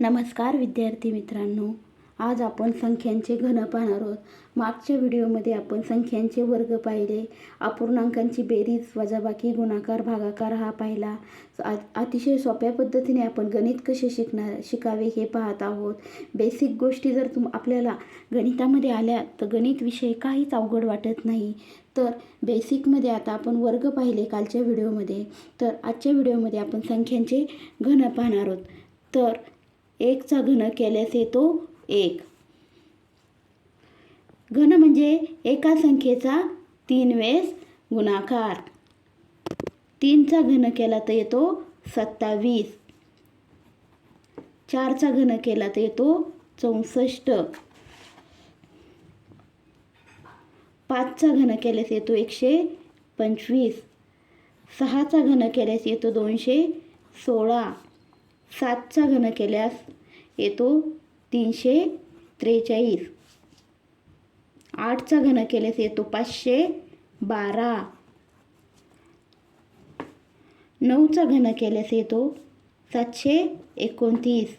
नमस्कार विद्यार्थी मित्रांनो. आज आपण संख्यांचे घन पाहणार आहोत. मागच्या व्हिडिओमध्ये आपण संख्यांचे वर्ग पाहिले. अपूर्णांकांची बेरीज वजाबाकी गुणाकार भागाकार हा पाहिला. आ अतिशय सोप्या पद्धतीने आपण गणित कसे शिकणार शिकावे हे पाहत आहोत. बेसिक गोष्टी जर तुम आपल्याला गणितामध्ये आल्या तर गणित विषय काहीच अवघड वाटत नाही. तर बेसिकमध्ये आता आपण वर्ग पाहिले कालच्या व्हिडिओमध्ये. तर आजच्या व्हिडिओमध्ये आपण संख्यांचे घन पाहणार आहोत. तर एकचा घन केल्यास येतो एक. घन म्हणजे एका संख्येचा तीन वेळेस गुणाकार. तीनचा घन केला तर येतो सत्तावीस. चारचा घन केला तर येतो चौसष्ट. पाचचा घन केल्यास येतो एकशे पंचवीस. सहाचा घन केल्यास येतो दोनशे सोळा. सातचा घन केल्यास येतो तीनशे त्रेचाळीस. आठचा घन केल्यास येतो पाचशे बारा. नऊचा घन केल्यास येतो सातशे एकोणतीस.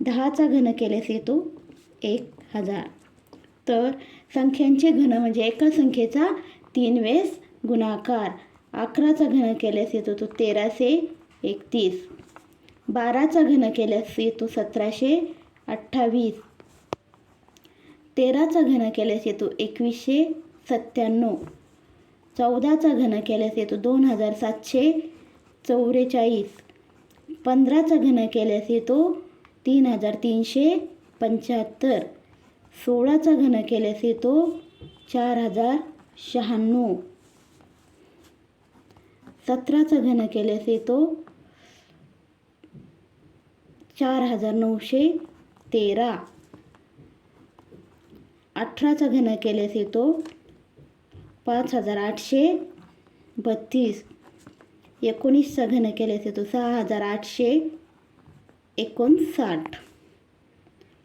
दहाचा घन केल्यास येतो एक हजार. तर संख्यांचे घन म्हणजे एका संख्येचा तीन वेळेस गुणाकार. अकराचा घन केल्यास येतो तो तेराशे एकतीस. बाराचा घन केल्यास येतो सतराशे अठ्ठावीस. तेराचा घन केल्यास येतो एकवीसशे सत्त्याण्णव. चौदाचा घन केल्यास येतो दोन हजार सातशे चौवेचाळीस. पंधराचा घन केल्यास येतो तीन हजार तीनशे पंच्याहत्तर. सोळाचा घन केल्यास येतो चार हजार शहाण्णव. सतराचा घन केल्यास येतो चार हजार नऊशे तेरा. अठराचा घन केल्यास येतो पाच हजार आठशे बत्तीस. एकोणीसचा घन केल्यास येतो सहा हजार आठशे एकोणसाठ.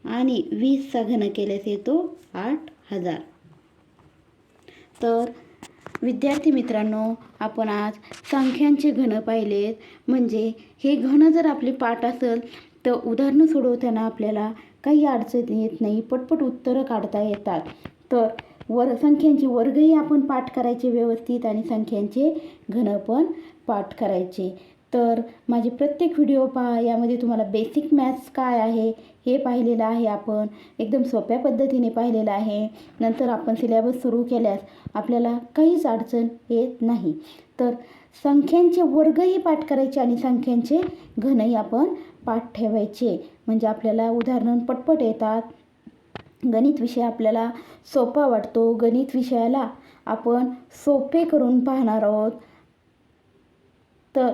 आणि वीसचा घन केल्यास येतो आठ हजार. तर विद्यार्थी मित्रांनो आपण आज संख्यांचे घन पाहिलेत. म्हणजे हे घन जर आपले पाठ असेल तर उदाहरणं सोडवताना आपल्याला काही अडचण येत नाही पटपट उत्तरं काढता येतात. तर वर संख्यांचे वर्गही आपण पाठ करायचे व्यवस्थित आणि संख्यांचे घन पण पाठ करायचे. तर माझे प्रत्येक व्हिडिओ पहा यामध्ये तुम्हाला बेसिक मॅथ्स काय आहे हे पाहिलेलं आहे आपण. एकदम सोप्या पद्धतीने पाहिलेलं आहे. नंतर आपण सिलेबस सुरू केल्यास आपल्याला काहीच अडचण येत नाही. तर संख्यांचे वर्गही पाठ करायचे आणि संख्यांचे घनही आपण पाठ ठेवायचे. म्हणजे आपल्याला उदाहरण पटपट येतात. गणित विषय आपल्याला सोपा वाटतो. गणित विषयाला आपण सोपे करून पाहणार आहोत. तर